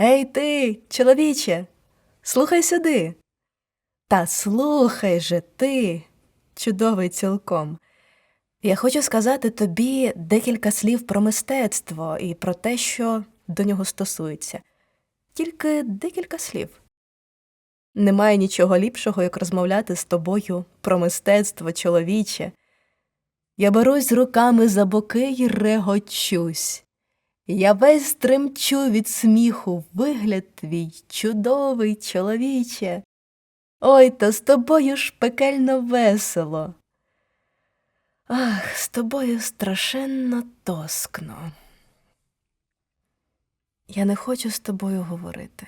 Ей ти, чоловіче, слухай сюди. Та слухай же ти, чудовий цілком. Я хочу сказати тобі декілька слів про мистецтво і про те, що до нього стосується. Тільки декілька слів. Немає нічого ліпшого, як розмовляти з тобою про мистецтво, чоловіче. Я берусь руками за боки й регочусь. Я весь тремчу від сміху, вигляд твій чудовий, чоловіче. Ой, та з тобою ж пекельно весело. Ах, з тобою страшенно тоскно. Я не хочу з тобою говорити.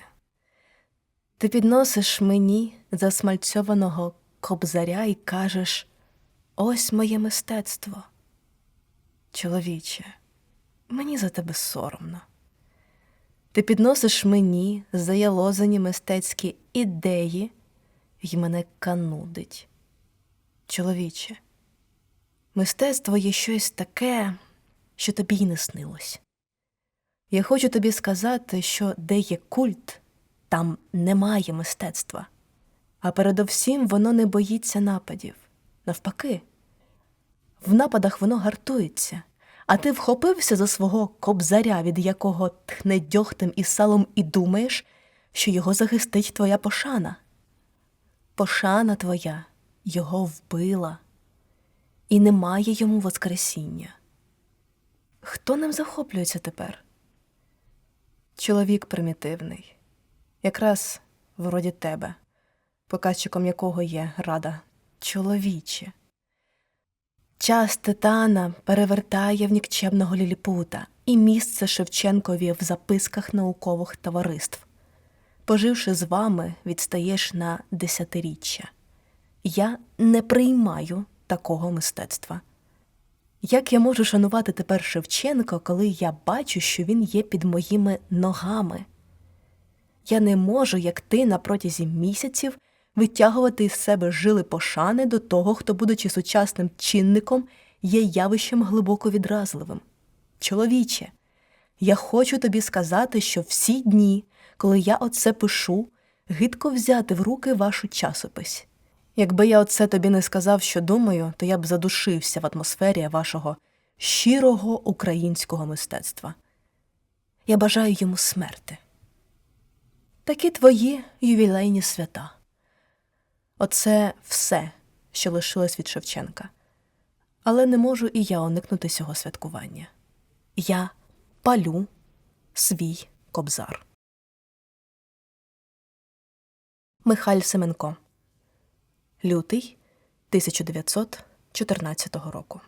Ти підносиш мені засмальцьованого кобзаря і кажеш ось моє мистецтво. Чоловіче, мені за тебе соромно. Ти підносиш мені заялозані мистецькі ідеї й мене канудить. Чоловіче, мистецтво є щось таке, що тобі й не снилось. Я хочу тобі сказати, що де є культ, там немає мистецтва, а передовсім воно не боїться нападів. Навпаки, в нападах воно гартується, а ти вхопився за свого кобзаря, від якого тхне дьогтем і салом, і думаєш, що його захистить твоя пошана. Пошана твоя його вбила, і немає йому воскресіння. Хто ним захоплюється тепер? Чоловік примітивний, якраз вроді тебе, показчиком якого є рада чоловіче. Час титана перевертає в нікчемного ліліпута і місце Шевченкові в записках наукових товариств. Поживши з вами, відстаєш на десятиріччя. Я не приймаю такого мистецтва. Як я можу шанувати тепер Шевченка, коли я бачу, що він є під моїми ногами? Я не можу, як ти, на протязі місяців витягувати із себе жили пошани до того, хто, будучи сучасним чинником, є явищем глибоко відразливим. Чоловіче, я хочу тобі сказати, що всі дні, коли я оце пишу, гидко взяти в руки вашу часопись. Якби я оце тобі не сказав, що думаю, то я б задушився в атмосфері вашого щирого українського мистецтва. Я бажаю йому смерти. Такі твої ювілейні свята. Оце все, що лишилось від Шевченка. Але не можу і я уникнути цього святкування. Я палю свій кобзар. Михайль Семенко Лютий 1914 року